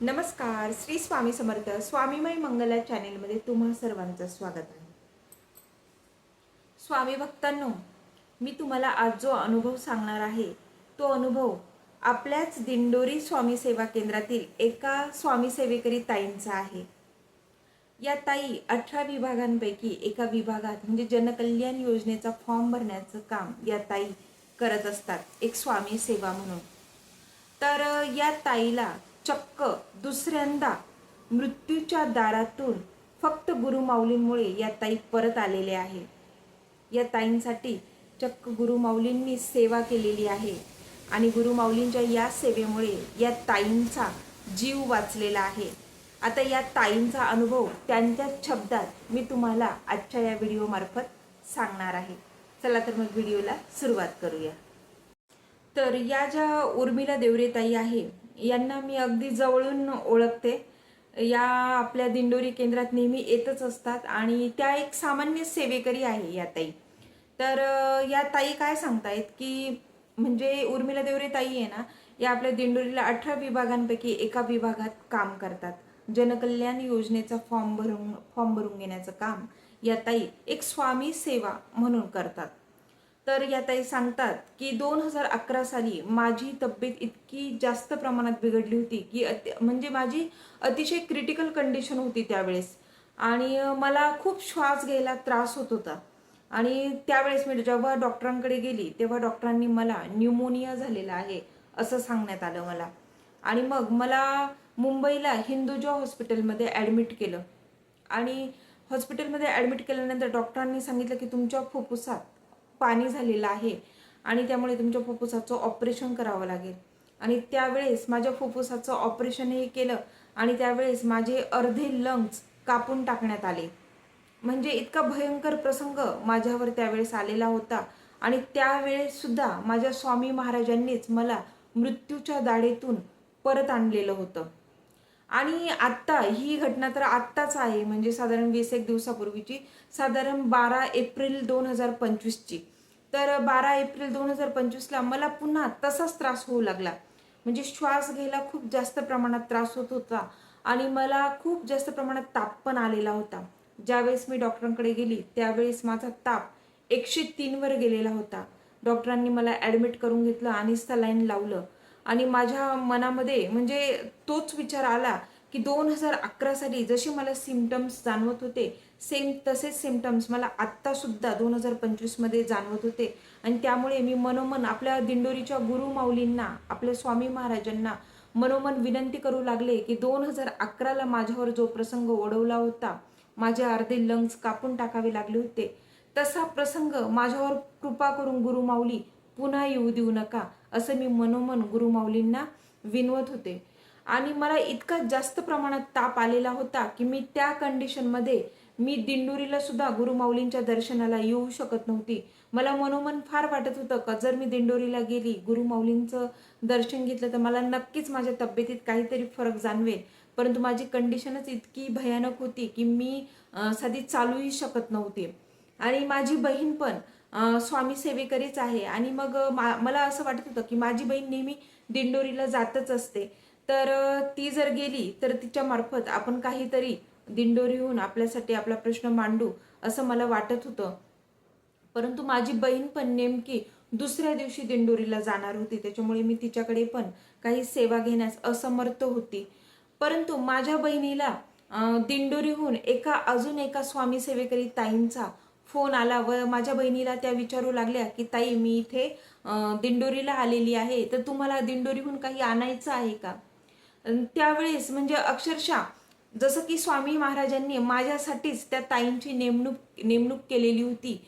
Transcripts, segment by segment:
नमस्कार श्री स्वामी समर्थ स्वामीमय मंगला चॅनेलमध्ये तुम्हा सर्वांचं स्वागत आहे. स्वामी भक्तांनो मी तुम्हाला आज जो अनुभव सांगणार आहे तो अनुभव आपल्याच दिंडोरी स्वामी सेवा केंद्रातील एका स्वामी सेवेकरी ताईंचा आहे. या ताई अठरा विभागांपैकी एका विभागात म्हणजे जनकल्याण योजनेचा फॉर्म भरण्याचं काम या ताई करत असतात एक स्वामी सेवा म्हणून. तर या ताईला चक्क दुसऱ्यांदा मृत्यूच्या दारातून फक्त गुरुमाऊलींमुळे या ताई परत आलेले आहे. या ताईंसाठी चक्क गुरुमाऊलींनी सेवा केलेली आहे आणि गुरुमाऊलींच्या या सेवेमुळे या ताईंचा जीव वाचलेला आहे. आता या ताईंचा अनुभव त्यांच्याच शब्दात मी तुम्हाला आजच्या या व्हिडिओमार्फत सांगणार आहे. चला तर मग व्हिडिओला सुरुवात करूया. तर या ज्या उर्मिला देवरेताई आहे यांना मी अगदी जवळून ओळखते. या आपल्या दिंडोरी केंद्रात नेहमी येतच असतात आणि त्या एक सामान्य सेवेकरी आहे या ताई. तर या ताई काय सांगतायत की म्हणजे उर्मिला देवरे ताई आहे ना या आपल्या दिंडोरीला अठरा विभागांपैकी एका विभागात काम करतात. जनकल्याण योजनेचा फॉर्म भरून फॉर्म भरून घेण्याचं काम या ताई एक स्वामी सेवा म्हणून करतात. तर या ताई सांगतात की दोन हजार अकरा साली माझी तब्येत इतकी जास्त प्रमाणात बिघडली होती की अति म्हणजे माझी अतिशय क्रिटिकल कंडिशन होती त्यावेळेस. आणि मला खूप श्वास घ्यायला त्रास होत होता. आणि त्यावेळेस मी जेव्हा डॉक्टरांकडे गेली तेव्हा डॉक्टरांनी मला न्यूमोनिया झालेला आहे असं सांगण्यात आलं मला. आणि मग मला मुंबईला हिंदुजा हॉस्पिटलमध्ये ॲडमिट केलं. आणि हॉस्पिटलमध्ये ॲडमिट केल्यानंतर डॉक्टरांनी सांगितलं की तुमच्या फुफ्फुसात पाणी झालेलं आहे. आणि त्यामुळे तुमच्या फुफ्फुसाचं ऑपरेशन करावं लागेल. आणि त्यावेळेस माझ्या फुफ्फुसाचं ऑपरेशनही केलं आणि त्यावेळेस माझे अर्धे लंग्स कापून टाकण्यात आले. म्हणजे इतका भयंकर प्रसंग माझ्यावर त्यावेळेस आलेला होता. आणि त्यावेळेससुद्धा माझ्या स्वामी महाराजांनीच मला मृत्यूच्या दाढेतून परत आणलेलं होतं. आणि आत्ता ही घटना तर आत्ताच आहे म्हणजे साधारण वीस एक दिवसापूर्वीची. साधारण बारा एप्रिल दोन हजार पंचवीसची. तर बारा एप्रिल दोन हजार पंचवीसला मला पुन्हा तसाच त्रास होऊ लागला. म्हणजे श्वास घ्यायला खूप जास्त प्रमाणात त्रास होत होता आणि मला खूप जास्त प्रमाणात ताप पण आलेला होता. ज्यावेळेस मी डॉक्टरांकडे गेली त्यावेळेस माझा ताप एकशे तीनवर गेलेला होता. डॉक्टरांनी मला ॲडमिट करून घेतलं आणि सलाईन लावलं. आणि माझ्या मनामध्ये म्हणजे तोच विचार आला की दोन हजार अकरा साली जसे मला सिमटम्स जाणवत होते सेम तसेच सिमटम्स मला आत्तासुद्धा दोन हजार पंचवीसमध्ये जाणवत होते. आणि त्यामुळे मी मनोमन आपल्या दिंडोरीच्या गुरुमाऊलींना आपल्या स्वामी महाराजांना मनोमन विनंती करू लागले की दोन हजार अकराला माझ्यावर जो प्रसंग ओढवला होता माझे अर्धे लंग्स कापून टाकावे लागले होते. तसा प्रसंग माझ्यावर कृपा करून गुरुमाऊली पुन्हा येऊ देऊ नका. असं मी मनोमन गुरुमाऊलींना विनवत होते. आणि मला इतका जास्त प्रमाणात ताप आलेला होता की मी त्या कंडिशनमध्ये मी दिंडोरीला सुद्धा गुरुमाऊलींच्या दर्शनाला येऊ शकत नव्हती. मला मनोमन फार वाटत होतं का जर मी दिंडोरीला गेली गुरुमाऊलींचं दर्शन घेतलं तर मला नक्कीच माझ्या तब्येतीत काहीतरी फरक जाणवेल. परंतु माझी कंडिशनच इतकी भयानक होती की मी साधी चालूही शकत नव्हते. आणि माझी बहीण पण स्वामी सेवेकरीच आहे. आणि मग मा मला असं वाटत होतं की माझी बहीण नेहमी दिंडोरीला जातच असते. तर ती जर गेली तर तिच्या मार्फत आपण काहीतरी दिंडोरीहून आपल्यासाठी आपला प्रश्न मांडू असं मला वाटत होतं. परंतु माझी बहीण पण नेमकी दुसऱ्या दिवशी दिंडोरीला जाणार होती. त्याच्यामुळे मी तिच्याकडे पण काही सेवा घेण्यास असमर्थ होती. परंतु माझ्या बहिणीला दिंडोरीहून एका अजून एका स्वामी सेवेकरी ताईंचा फोन आला व माझ्या बहिणीला त्या विचारू लागल्या की ताई मी इथे दिंडोरीला आलेली आहे. तर तुम्हाला दिंडोरीहून काही आणायचं आहे का? त्यावेळेस म्हणजे अक्षरशः जसं की स्वामी महाराजांनी माझ्यासाठीच त्या ताईंची नेमणूक नेमणूक केलेली होती.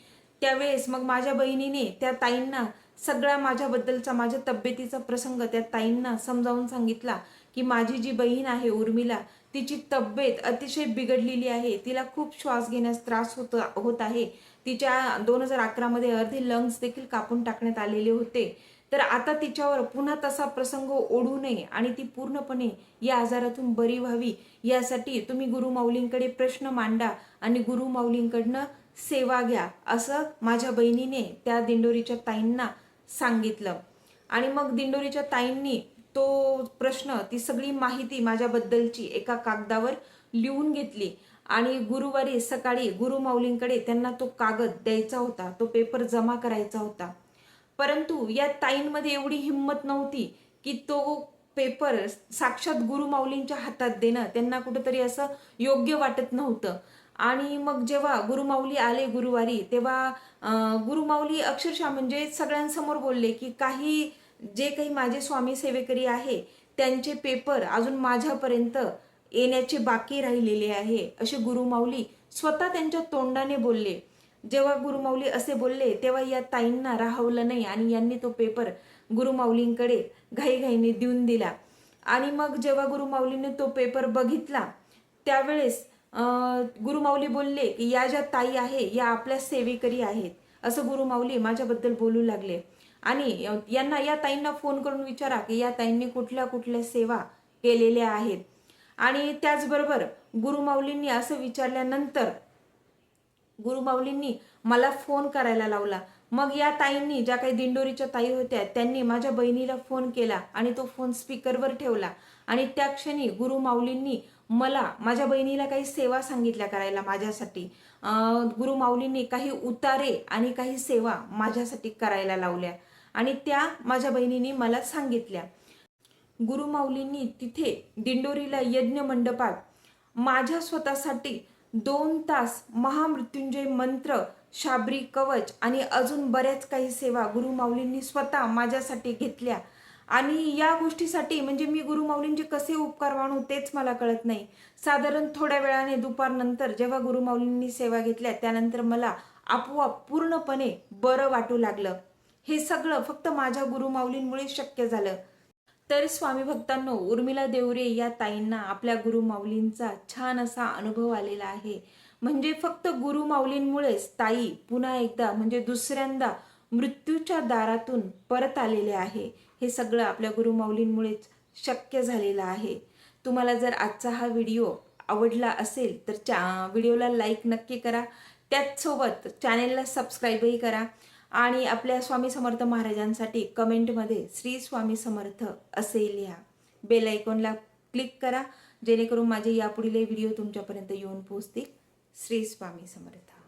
त्यावेळेस मग माझ्या बहिणीने त्या ताईंना सगळा माझ्याबद्दलचा माझ्या तब्येतीचा प्रसंग त्या ताईंना समजावून सांगितला की माझी जी बहीण आहे उर्मिला तिची तब्येत अतिशय बिघडलेली आहे. तिला खूप श्वास घेण्यास त्रास होत होत आहे. तिच्या दोन हजार अकरामध्ये अर्धे लंग्स देखील कापून टाकण्यात आलेले होते. तर आता तिच्यावर पुन्हा तसा प्रसंग ओढू नये आणि ती पूर्णपणे या आजारातून बरी व्हावी. यासाठी तुम्ही गुरुमाऊलींकडे प्रश्न मांडा आणि गुरुमाऊलींकडनं सेवा घ्या असं माझ्या बहिणीने त्या दिंडोरीच्या ताईंना सांगितलं. आणि मग दिंडोरीच्या ताईंनी तो प्रश्न ती सगळी माहिती माझ्याबद्दलची एका कागदावर लिहून घेतली. आणि गुरुवारी सकाळी गुरुमाऊलींकडे त्यांना तो कागद द्यायचा होता तो पेपर जमा करायचा होता. परंतु या ताईंमध्ये एवढी हिंमत नव्हती की तो पेपर साक्षात गुरुमाऊलींच्या हातात देणं त्यांना कुठंतरी असं योग्य वाटत नव्हतं. आणि मग जेव्हा गुरुमाऊली आले गुरुवारी तेव्हा गुरुमाऊली अक्षरशः म्हणजे सगळ्यांसमोर बोलले की काही जे काही माझे स्वामी सेवेकरी आहे त्यांचे पेपर अजून माझ्यापर्यंत येण्याचे बाकी राहिलेले आहे असे गुरुमाऊली स्वतः त्यांच्या तोंडाने बोलले. जेव्हा गुरुमाऊली असे बोलले तेव्हा या ताईंना राहवलं नाही आणि यांनी तो पेपर गुरुमाऊलींकडे घाईघाईने देऊन दिला. आणि मग जेव्हा गुरुमाऊलीने तो पेपर बघितला त्यावेळेस गुरुमाऊली बोलले की या ज्या ताई आहे या आपल्या सेवेकरी आहेत. असं गुरुमाऊली माझ्याबद्दल बोलू लागले. आणि यांना या ताईंना फोन करून विचारा की या ताईंनी कुठल्या कुठल्या सेवा केलेल्या आहेत. आणि त्याचबरोबर गुरुमाऊलींनी असं विचारल्यानंतर गुरुमाऊलींनी मला फोन करायला लावला. मग या ताईंनी ज्या काही दिंडोरीच्या ताई होत्या त्यांनी माझ्या बहिणीला फोन केला आणि तो फोन स्पीकरवर ठेवला. आणि त्या क्षणी गुरुमाऊलींनी मला माझ्या बहिणीला काही सेवा सांगितल्या करायला माझ्यासाठी. गुरुमाऊलींनी काही उतारे आणि काही सेवा माझ्यासाठी करायला लावल्या. आणि त्या माझ्या बहिणीने मला सांगितल्या गुरुमाऊलींनी तिथे दिंडोरीला यज्ञ मंडपात माझ्या स्वतःसाठी दोन तास महामृत्युंजय मंत्र शाबरी कवच आणि अजून बऱ्याच काही सेवा गुरुमाऊलींनी स्वतः माझ्यासाठी घेतल्या. आणि या गोष्टीसाठी म्हणजे मी गुरुमाऊलींचे कसे उपकार मानू तेच मला कळत नाही. साधारण थोड्या वेळाने दुपारनंतर जेव्हा गुरुमाऊलींनी सेवा घेतल्या त्यानंतर मला आपोआप पूर्णपणे बरं वाटू लागलं. हे सगळं फक्त माझ्या गुरुमाऊलींमुळे शक्य झालं. तर स्वामी भक्तांनो उर्मिला देवरे या ताईंना आपल्या गुरुमाऊलींचा छान असा अनुभव आलेला आहे. म्हणजे फक्त गुरुमाऊलींमुळेच ताई पुन्हा एकदा म्हणजे दुसऱ्यांदा मृत्यूच्या दारातून परत आलेले आहे. हे सगळं आपल्या गुरुमाऊलींमुळेच शक्य झालेलं आहे. तुम्हाला जर आजचा हा व्हिडिओ आवडला असेल तर चा व्हिडिओला लाईक नक्की करा. त्याचसोबत चॅनेलला सबस्क्राईबही करा. आणि आपल्या स्वामी समर्थ महाराजांसाठी कमेंटमध्ये श्री स्वामी समर्थ असे लिहा. बेल आयकॉनला क्लिक करा जेणेकरून माझे यापुढील व्हिडिओ तुमच्यापर्यंत येऊन पोहोचतील. श्री स्वामी समर्थ.